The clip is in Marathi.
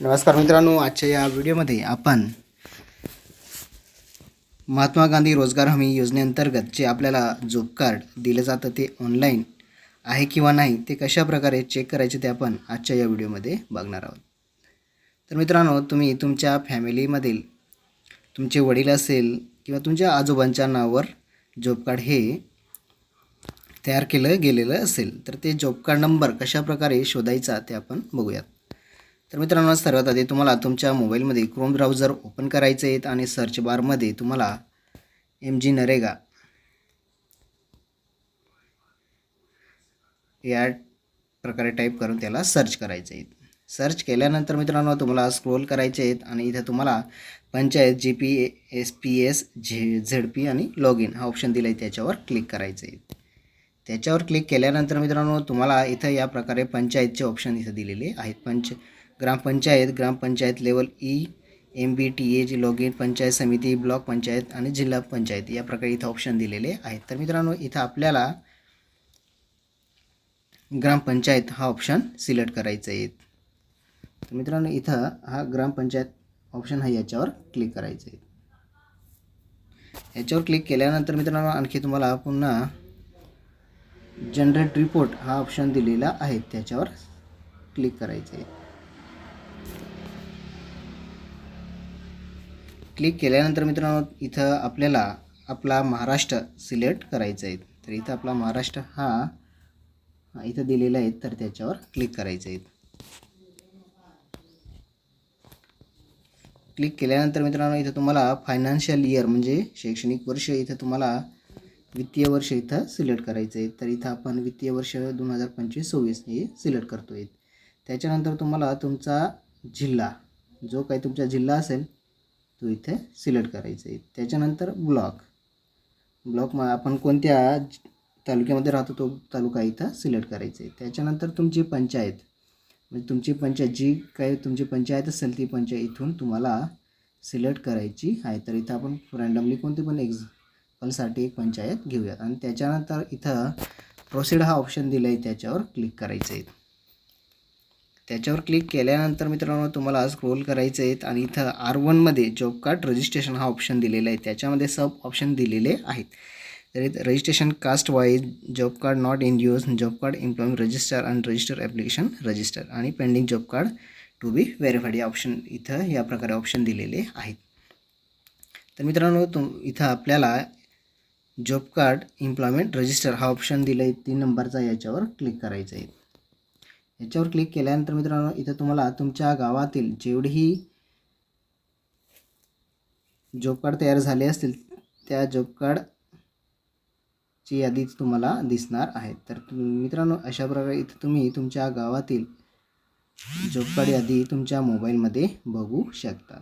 नमस्कार मित्रांनो आजच्या या व्हिडिओमध्ये आपण महात्मा गांधी रोजगार हमी योजनेअंतर्गत जे आपल्याला जॉब कार्ड दिलं जातं ते ऑनलाईन आहे किंवा नाही ते कशा प्रकारे चेक करायचे ते आपण आजच्या या व्हिडिओमध्ये बघणार आहोत. तर मित्रांनो तुम्ही तुमच्या फॅमिलीमधील तुमचे वडील असेल किंवा तुमच्या आजोबांच्या नावावर जॉब कार्ड हे तयार केलं गेलेलं असेल तर ते जॉब कार्ड नंबर कशा प्रकारे शोधायचा ते आपण बघूयात. तर मित्रांनो सर्वात आधी तुम्हाला तुमच्या मोबाईलमध्ये क्रोम ब्राउझर ओपन करायचे आहेत आणि सर्च बारमध्ये तुम्हाला एम जी नरेगा या प्रकारे टाईप करून त्याला सर्च करायचे आहेत सर्च केल्यानंतर मित्रांनो तुम्हाला स्क्रोल करायचे आहेत आणि इथे तुम्हाला panchayat G P S P S झे झेड पी आणि लॉग इन हा ऑप्शन दिला आहे त्याच्यावर क्लिक करायचं आहे. त्याच्यावर क्लिक केल्यानंतर मित्रांनो तुम्हाला इथं या प्रकारे पंचायतचे ऑप्शन इथं दिलेले आहेत. पंच gram panchayat gram panchayat level E M B T A G log in panchayat समिती ब्लॉक पंचायत आणि जिल्हा पंचायत या प्रकारे इथं ऑप्शन दिलेले आहेत. तर मित्रांनो इथं आपल्याला ग्रामपंचायत हा ऑप्शन सिलेक्ट करायचा आहे. तर मित्रांनो इथं हा ग्रामपंचायत ऑप्शन हा याच्यावर क्लिक करायचं आहे. याच्यावर क्लिक केल्यानंतर मित्रांनो आणखी तुम्हाला पुन्हा जनरेट रिपोर्ट हा ऑप्शन दिलेला आहे. त्याच्यावर क्लिक करायचं आहे. क्लिक केल्यानंतर मित्रांनो इथं आपल्याला आपला महाराष्ट्र सिलेक्ट करायचा आहे. तर इथं आपला महाराष्ट्र हा इथं दिलेला आहे तर त्याच्यावर क्लिक करायचं आहे. क्लिक केल्यानंतर मित्रांनो इथं तुम्हाला फायनान्शियल इयर म्हणजे शैक्षणिक वर्ष इथं तुम्हाला वित्तीय वर्ष इथं सिलेक्ट करायचं आहे. तर इथं आपण वित्तीय वर्ष दोन हजार पंचवीस सव्वीस हे सिलेक्ट करतो आहे त्याच्यानंतर तुम्हाला तुमचा जिल्हा जो काही तुमचा जिल्हा असेल तो इथे सिलेक्ट करायचा आहे त्याच्यानंतर ब्लॉक. ब्लॉक मग आपण कोणत्या तालुक्यामध्ये राहतो तो तालुका इथं सिलेक्ट करायचा आहे त्याच्यानंतर तुमची पंचायत. म्हणजे तुमची पंचायत जी काही तुमची पंचायत असेल ती पंचायत इथून तुम्हाला सिलेक्ट करायची आहे. तर इथं आपण रँडमली कोणती पण एक्झाम्पलसाठी एक पंचायत घेऊयात. आणि त्याच्यानंतर इथं प्रोसीड हा ऑप्शन दिला आहे त्याच्यावर क्लिक करायचं आहे त्याच्यावर क्लिक केल्यानंतर मित्रांनो तुम्हाला स्क्रोल करायचे आहेत आणि इथं आर वनमध्ये जॉब कार्ड रजिस्ट्रेशन हा ऑप्शन दिलेला आहे. त्याच्यामध्ये सब ऑप्शन दिलेले आहेत. तर registration caste wise job card not in use job card employment register आणि रजिस्टर ॲप्लिकेशन रजिस्टर आणि pending job card to be verified या ऑप्शन इथं या प्रकारे ऑप्शन दिलेले आहेत. तर मित्रांनो तुम इथं आपल्याला जॉब कार्ड एम्प्लॉयमेंट रजिस्टर हा ऑप्शन दिला आहे तीन नंबरचा याच्यावर क्लिक करायचं आहे. याच्यावर क्लिक केल्यानंतर मित्रांनो इथं तुम्हाला तुमच्या गावातील जेवढीही जॉब कार्ड तयार झाले असतील त्या जॉब कार्डची यादी तुम्हाला दिसणार आहे. तर मित्रांनो अशा प्रकारे इथं तुम्ही तुमच्या गावातील जॉब कार्ड यादी तुमच्या मोबाईलमध्ये बघू शकता.